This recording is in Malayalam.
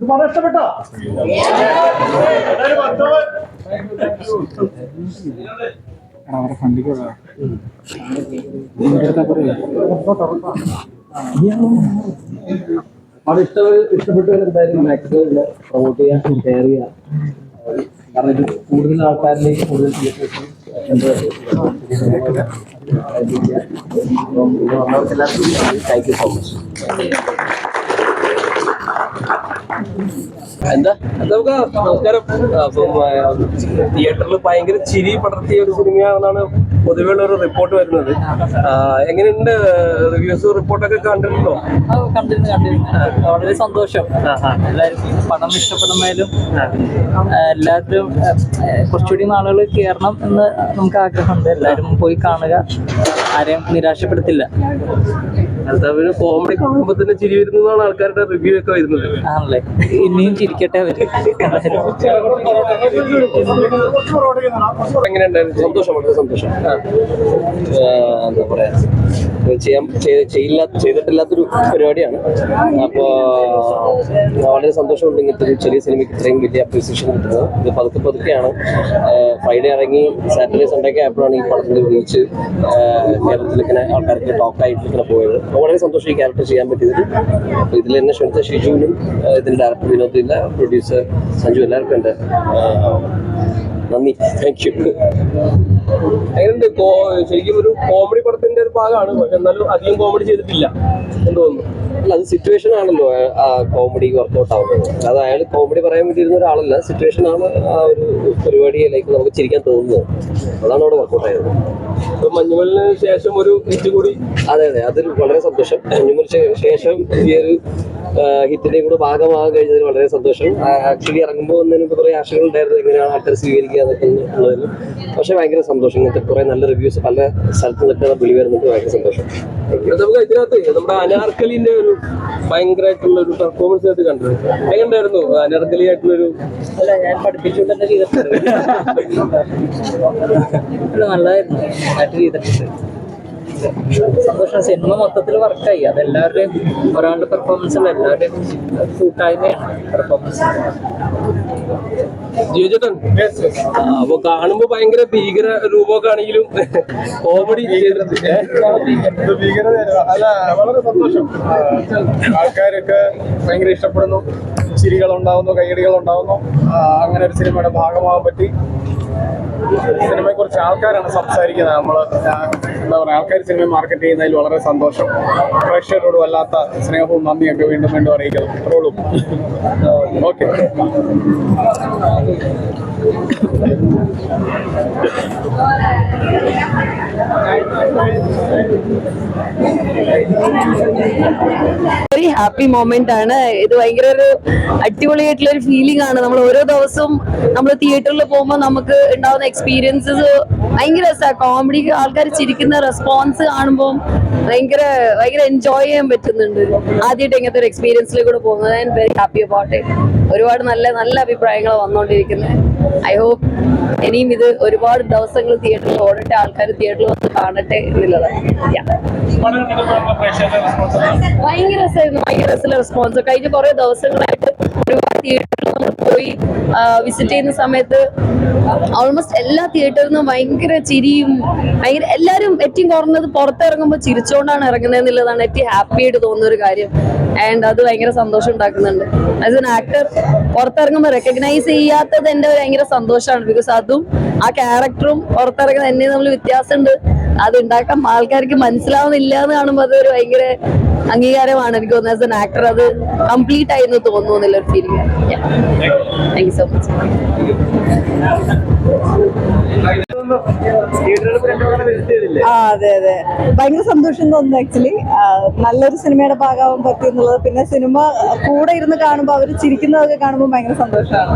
വളരെ ഇഷ്ടപ്പെട്ടോ? അവരെ ഫണ്ടിക്ക് അവിടെ ഇഷ്ട ഇഷ്ടപ്പെട്ടു എന്തായാലും മാക്സിമം പ്രൊമോട്ട് ചെയ്യാൻ ഷെയർ ചെയ്യാം. കാരണം ഇത് കൂടുതൽ ആൾക്കാരിലേക്ക് കൂടുതൽ എല്ലാവർക്കും താങ്ക് യു സോ മച്ച് എന്താ? നമുക്ക് നമസ്കാരം. തിയേറ്ററിൽ ഭയങ്കര ചിരി പടർത്തിയ ഒരു സിനിമയാണെന്നാണ് പൊതുവെയുള്ള ഒരു റിപ്പോർട്ട് വരുന്നത്. എങ്ങനെയുണ്ട് റിവ്യൂസ് റിപ്പോർട്ടൊക്കെ കണ്ടിട്ടുണ്ടോ? കണ്ടിരുന്നു കണ്ടിരുന്നു. വളരെ സന്തോഷം. എല്ലാവരും പടം ഇഷ്ടപ്പെടുന്നതിലും എല്ലാവരും കുറച്ചുകൂടി നാളുകൾ കയറണം എന്ന് നമുക്ക് ആഗ്രഹമുണ്ട്. എല്ലാവരും പോയി കാണുക. ആരെയും നിരാശപ്പെടുത്തില്ല. എന്താ കോമഡി കാണുമ്പോൾ തന്നെ ചിരി വരുന്നതാണ് ആൾക്കാരുടെ റിവ്യൂ ഒക്കെ വരുന്നത്. ആണല്ലേ? ഇനിയും ചിരിക്കട്ടെ അവർ. എങ്ങനെയുണ്ടായിരുന്നു സന്തോഷം വളരെ സന്തോഷം. എന്താ പറയാ ചെയ്യാൻ ചെയ്- ചെയ്യില്ല ചെയ്തിട്ടില്ലാത്തൊരു പരിപാടിയാണ്. അപ്പോൾ വളരെ സന്തോഷമുണ്ട് ഇങ്ങനത്തെ ഒരു ചെറിയ സിനിമയ്ക്ക് ഇത്രയും വലിയ അപ്രീസിയേഷൻ കിട്ടുന്നത്. ഇത് പതുക്കെ പതുക്കെയാണ്. ഫ്രൈഡേ ഇറങ്ങി സാറ്റർഡേ സൺഡേ ഒക്കെ ആയപ്പോഴാണ് ഈ പടത്തിന്റെ റീച്ച് കേരളത്തിൽ ഇങ്ങനെ ആൾക്കാർക്ക് ടോക്കായിട്ട് ഇങ്ങനെ പോയത്. വളരെ സന്തോഷം ഈ ക്യാരക്ടർ ചെയ്യാൻ പറ്റിയത് അപ്പോൾ ഇതിൽ എന്നെ ക്ഷണിച്ച ഷിജുവിനും ഇതിന്റെ ഡയറക്ടർ വിനോദില്ല പ്രൊഡ്യൂസർ സഞ്ജു എല്ലാവർക്കും ഉണ്ട് നന്ദി. താങ്ക് യു എങ്ങനെയുണ്ട്? ശരിക്കും ഒരു കോമഡി പടത്തിന്റെ ഒരു ഭാഗമാണ്. പക്ഷെ എന്നാലും അധികം കോമഡി ചെയ്തിട്ടില്ല എന്ന് തോന്നുന്നു. അല്ല അത് സിറ്റുവേഷൻ ആണല്ലോ ആ കോമഡി വർക്കൗട്ട് ആവുന്നത്. അത് അയാൾ കോമഡി പറയാൻ വേണ്ടിയിരുന്ന ഒരാളല്ല സിറ്റുവേഷൻ ആണ് ആ ഒരു പരിപാടിയിലേക്ക് നമുക്ക് ചിരിക്കാൻ തോന്നുന്നത്. അതാണ് അവിടെ വർക്കൗട്ട് ആയത്. മഞ്ഞുമലിന് ശേഷം ഒരു കൂടി? അതെ അതെ അതൊരു വളരെ സന്തോഷം. മഞ്ഞുമലിന് ശേഷം ഈ ഒരു ഹിറ്റിന്റെയും കൂടെ ഭാഗമാകാൻ കഴിഞ്ഞതിൽ വളരെ സന്തോഷം. ആക്ച്വലി ഇറങ്ങുമ്പോൾ ഒന്നിനും കുറെ ആശകൾ ഉണ്ടായിരുന്നു എങ്ങനെയാണ് ആൾക്കാർ സ്വീകരിക്കുക എന്നൊക്കെ ഉള്ളതിൽ പക്ഷെ ഭയങ്കര സന്തോഷം. ഇങ്ങനത്തെ കുറെ നല്ല റിവ്യൂസ് പല സ്ഥലത്ത് നിന്നൊക്കെ വിളി വരുന്നത് ഭയങ്കര സന്തോഷം. നമുക്ക് ഇതിനകത്ത് നമ്മുടെ അനാർക്കലിന്റെ ഒരു ഭയങ്കരമായിട്ടുള്ള ഒരു പെർഫോമൻസ് ആയിട്ട് കണ്ടത് എങ്ങനെയായിരുന്നു അനാർക്കലി ആയിട്ടുള്ളൊരു അല്ല ഞാൻ പഠിപ്പിച്ചുകൊണ്ട് തന്നെ ചെയ്തിട്ടുണ്ട് നല്ലതായിരുന്നു. ചെയ്തിട്ടുണ്ട് സന്തോഷം. സിനിമ മൊത്തത്തിൽ വർക്കായി അതെല്ലാവരുടെയും ഒരാളുടെ പെർഫോമൻസ് അല്ല എല്ലാവരുടെയും കൂട്ടായ്മയാണ് പെർഫോമൻസ് ജിയോചേട്ടൻ അപ്പൊ കാണുമ്പോ ഭയങ്കര ഭീകര രൂപമൊക്കെ ആണെങ്കിലും കോമഡി അല്ല വളരെ സന്തോഷം. ആൾക്കാരൊക്കെ ഭയങ്കര ഇഷ്ടപ്പെടുന്നു. ചിരികൾ ഉണ്ടാവുന്നു കൈയടികൾ ഉണ്ടാവുന്നു അങ്ങനെ ഒരു സിനിമയുടെ ഭാഗമാകാൻ പറ്റി. സിനിമയെ കുറിച്ച് ആൾക്കാരാണ് സംസാരിക്കുന്നത്. നമ്മൾ എന്താ പറയുക ആൾക്കാർ സിനിമ മാർക്കറ്റ് ചെയ്യുന്നതിൽ വളരെ സന്തോഷം. പ്രേക്ഷകരോട് വല്ലാത്ത സ്നേഹവും നന്ദിയൊക്കെ വീണ്ടും വീണ്ടും അറിയിക്കുന്നു അത്രയുള്ളൂ ഓക്കെ. വെരി ഹാപ്പി മൊമെന്റ് ആണ്. ഇത് ഭയങ്കര ഒരു അടിപൊളിയായിട്ടുള്ള ഒരു ഫീലിംഗ് ആണ്. നമ്മൾ ഓരോ ദിവസവും നമ്മൾ തിയേറ്ററിൽ പോകുമ്പോൾ നമുക്ക് ഉണ്ടാവുന്ന എക്സ്പീരിയൻസസ് ഭയങ്കര രസമാണ് കോമഡി ആൾക്കാർ ചിരിക്കുന്ന റെസ്പോൺസ് കാണുമ്പോൾ ഭയങ്കര ഭയങ്കര എൻജോയ് ചെയ്യാൻ പറ്റുന്നുണ്ട്. ആദ്യമായിട്ട് ഇങ്ങനത്തെ ഒരു എക്സ്പീരിയൻസിൽ കൂടെ പോകുന്നത്. ഞാൻ വെരി ഹാപ്പി അബൌട്ട് ഒരുപാട് നല്ല നല്ല അഭിപ്രായങ്ങൾ വന്നുകൊണ്ടിരിക്കുന്നത് ഐ ഹോപ്പ് ഇനിയും ഇത് ഒരുപാട് ദിവസങ്ങൾ തിയേറ്ററിൽ ഓടട്ടെ ആൾക്കാർ തിയേറ്ററിൽ വന്ന് കാണട്ടെ എന്നുള്ളതാണ്. ഭയങ്കര രസമായിരുന്നു ഭയങ്കര റെസ്പോൺസ് കഴിഞ്ഞ കുറെ ദിവസങ്ങളായിട്ട് ഒരുപാട് തിയേറ്ററിൽ നമ്മൾ പോയി വിസിറ്റ് ചെയ്യുന്ന സമയത്ത് ഓൾമോസ്റ്റ് എല്ലാ തിയേറ്ററിൽ നിന്നും ഭയങ്കര ചിരിയും ഭയങ്കര എല്ലാവരും ഏറ്റവും കുറഞ്ഞത് പുറത്തിറങ്ങുമ്പോൾ ചിരിച്ചുകൊണ്ടാണ് ഇറങ്ങുന്നത് എന്നുള്ളതാണ് ഏറ്റവും ഹാപ്പി ആയിട്ട് തോന്നുന്ന ഒരു കാര്യം. ആൻഡ് അത് ഭയങ്കര സന്തോഷം ഉണ്ടാക്കുന്നുണ്ട്. ആസ് എൻ ആക്ടർ പുറത്തിറങ്ങുമ്പോൾ റെക്കഗ്നൈസ് ചെയ്യാത്തത് എന്റെ ഒരു ഭയങ്കര സന്തോഷമാണ്. ബിക്കോസ് അതും ആ ക്യാരക്ടറും പുറത്തിറങ്ങുന്ന എന്നെ തമ്മിൽ വ്യത്യാസമുണ്ട്. അത് ഉണ്ടാക്കാൻ ആൾക്കാർക്ക് മനസ്സിലാവുന്നില്ല എന്ന് കാണുമ്പോൾ അതൊരു ഭയങ്കര അംഗീകാരമാണ് എനിക്ക് തോന്നുന്നത്. ആസ് എൻ ആക്ടർ അത് കംപ്ലീറ്റ് ആയി എന്ന് തോന്നുന്നു എന്നുള്ളൊരു feeling thank you so much ആ അതെ അതെ. ഭയങ്കര സന്തോഷം തോന്നുന്നു ആക്ച്വലി നല്ലൊരു സിനിമയുടെ ഭാഗമാവാൻ പറ്റി എന്നുള്ളത്. പിന്നെ സിനിമ കൂടെ ഇരുന്ന് കാണുമ്പോൾ അവർ ചിരിക്കുന്നതൊക്കെ കാണുമ്പോൾ ഭയങ്കര സന്തോഷമാണ്.